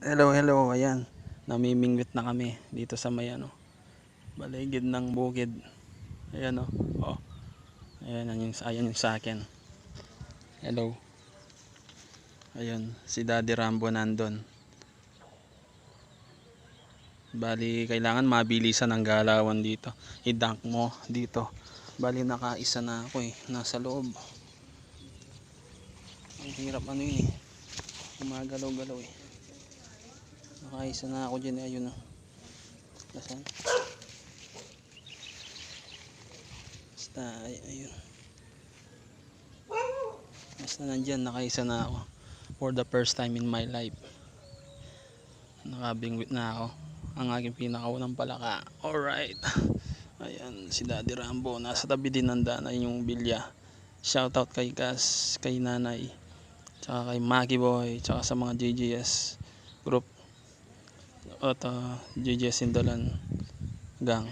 Hello, hello. Ayan. Namimingwit na kami dito sa may ano. Baligid ng bukid. Ayan o. Oh. Ayan, ayan yung, ayan yung sa akin. Hello. Ayun, si Daddy Rambo nandun. Bali, kailangan mabilisan ang galawan dito. I-dunk mo dito. Bali, nakaisa na ako eh. Nasa loob. Ang hirap ano yun eh. Gumagalaw-galaw eh. Nakaisa na ako dyan eh. Ayun na. Nasaan? Basta, ay, ayun. Basta nandyan, nakaisa na ako. For the first time in my life. Nakabingwit na ako. Ang aking pinakaunang palaka. Alright. Ayan, si Daddy Rambo. Nasa tabi din ng daan. Ayun yung bilya. Shoutout kay Gas, kay Nanay. Tsaka kay Maki Boy. Tsaka sa mga JJS group. At uh, JJS Sindalan gang.